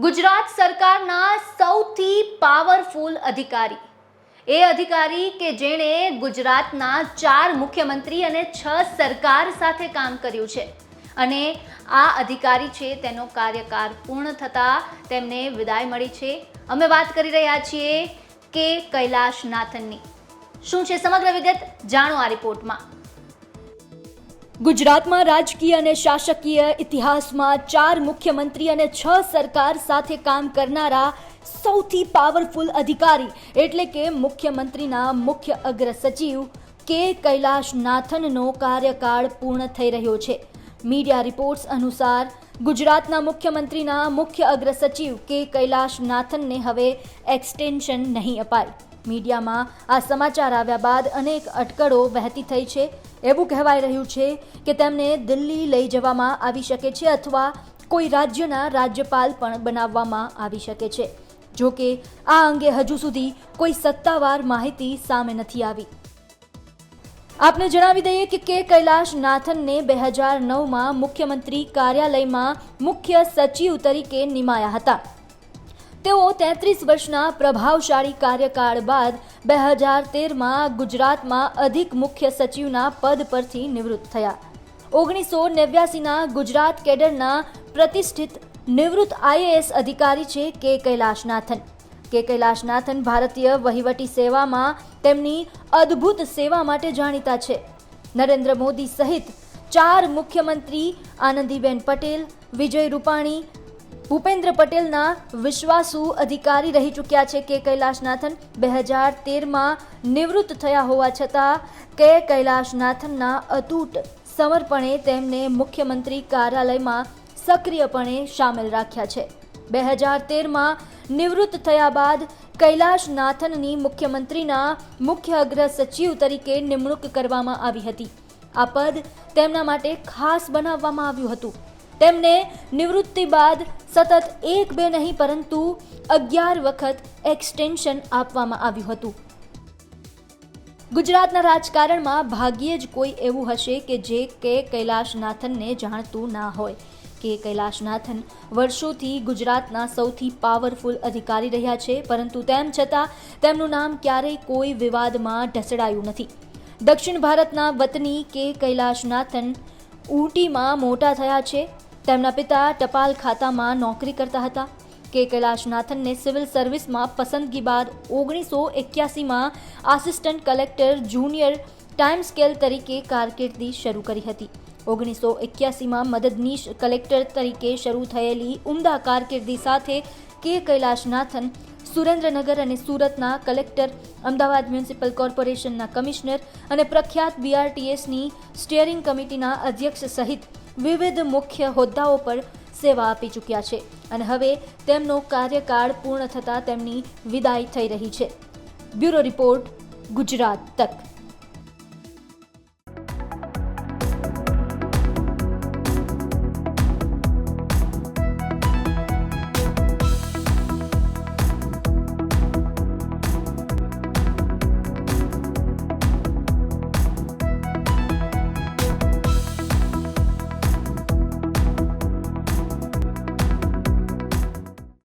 ગુજરાત સરકારના સૌથી પાવરફુલ અધિકારી. એ અધિકારી કે જેણે ગુજરાતના ચાર મુખ્યમંત્રી અને છ સરકાર સાથે કામ કર્યું છે. અને આ અધિકારી છે, તેનો કાર્યકાળ પૂર્ણ થતાં તેમને વિદાય મળી છે. અમે વાત કરી રહ્યા છીએ કે કૈલાશનાથનની. શું છે સમગ્ર વિગત? જાણો આ રિપોર્ટમાં. ગુજરાતમાં રાજકીય અને શાસકીય ઇતિહાસમાં ચાર મુખ્યમંત્રી અને છ સરકાર સાથે કામ કરનારા સૌથી પાવરફુલ અધિકારી એટલે કે મુખ્યમંત્રીના મુખ્ય અગ્ર સચિવ કે કૈલાશ નાથનનો કાર્યકાળ પૂર્ણ થઈ રહ્યો છે. મીડિયા રિપોર્ટ્સ અનુસાર, ગુજરાતના મુખ્યમંત્રીના મુખ્ય અગ્ર સચિવ કે કૈલાશ નાથનને હવે એક્સટેન્શન નહીં અપાય. મીડિયામાં આ સમાચાર આવ્યા બાદ અનેક અટકળો વહેતી થઈ છે. એવું કહેવાઈ રહ્યું છે કે તેમને દિલ્હી લઈ જવામાં આવી શકે છે અથવા કોઈ રાજ્યના રાજ્યપાલ પણ બનાવવામાં આવી શકે છે. જો કે આ અંગે હજુ સુધી કોઈ સત્તાવાર માહિતી સામે નથી આવી. આપને જણાવી દઈએ કે કે કૈલાશ નાથનને બે હજાર નવમાં મુખ્યમંત્રી કાર્યાલયમાં મુખ્ય સચિવ તરીકે નિમાયા હતા. તેઓ તેત્રીસ વર્ષના પ્રભાવશાળી કાર્યકાળ બાદ બે હજાર તેરમાં ગુજરાતમાં અધિક મુખ્ય સચિવના પદ પરથી નિવૃત્ત થયા. ઓગણીસો નેવ્યાસીના ગુજરાત કેડરના પ્રતિષ્ઠિત નિવૃત્ત આઈએએસ અધિકારી છે કે કૈલાશનાથન. કે કૈલાશનાથન ભારતીય વહીવટી સેવામાં તેમની અદ્ભુત સેવા માટે જાણીતા છે. નરેન્દ્ર મોદી સહિત ચાર મુખ્યમંત્રી આનંદીબેન પટેલ, વિજય રૂપાણી ભૂપેન્દ્ર પટેલના વિશ્વાસુ અધિકારી રહી ચૂક્યા છે કે કૈલાશનાથન બે હજાર તેરમાં નિવૃત્ત થયા હોવા છતાં કે કૈલાશનાથનના અતૂટ સમર્પણે તેમને મુખ્યમંત્રી કાર્યાલયમાં સક્રિયપણે સામેલ રાખ્યા છે. બે હજાર તેરમાં નિવૃત્ત થયા બાદ કૈલાશનાથનની મુખ્યમંત્રીના મુખ્ય અગ્ર સચિવ તરીકે નિમણૂક કરવામાં આવી હતી. આ પદ તેમના માટે ખાસ બનાવવામાં આવ્યું હતું. તેમને નિવૃત્તિ બાદ સતત એક બે નહીં, પરંતુ અગિયાર વખત એક્સટેન્શન આપવામાં આવ્યું હતું. ગુજરાતના રાજકારણમાં ભાગ્યે જ કોઈ એવું હશે કે જે કે કૈલાશનાથનને જાણતું ના હોય. કે કૈલાશનાથન વર્ષોથી ગુજરાતના સૌથી પાવરફુલ અધિકારી રહ્યા છે, પરંતુ તેમ છતાં તેમનું નામ ક્યારેય કોઈ વિવાદમાં ઢસડાયું નથી. દક્ષિણ ભારતના વતની કે કૈલાશનાથન ઊટીમાં મોટા થયા છે તેમના પિતા ટપાલ ખાતામાં નોકરી કરતા હતા કે કૈલાશનાથનને સિવિલ સર્વિસમાં પસંદગી બાદ ઓગણીસો એક્યાસીમાં assistant collector junior time scale તરીકે કારકિર્દી શરૂ કરી હતી. ઓગણીસો એક્યાસીમાં મદદનીશ કલેક્ટર તરીકે શરૂ થયેલી ઉમદા કારકિર્દી સાથે કે કૈલાશનાથન સુરેન્દ્રનગર અને સુરતના કલેક્ટર, અમદાવાદ મ્યુનિસિપલ કોર્પોરેશનના કમિશનર અને પ્રખ્યાત બીઆરટીએસની સ્ટિયરિંગ કમિટીના અધ્યક્ષ સહિત વિવિધ મુખ્ય હોદ્દાઓ પર સેવા આપી ચૂક્યા છે અને હવે તેમનો કાર્યકાળ પૂર્ણ થતાં તેમની વિદાય થઈ રહી છે. બ્યુરો રિપોર્ટ, ગુજરાત તક.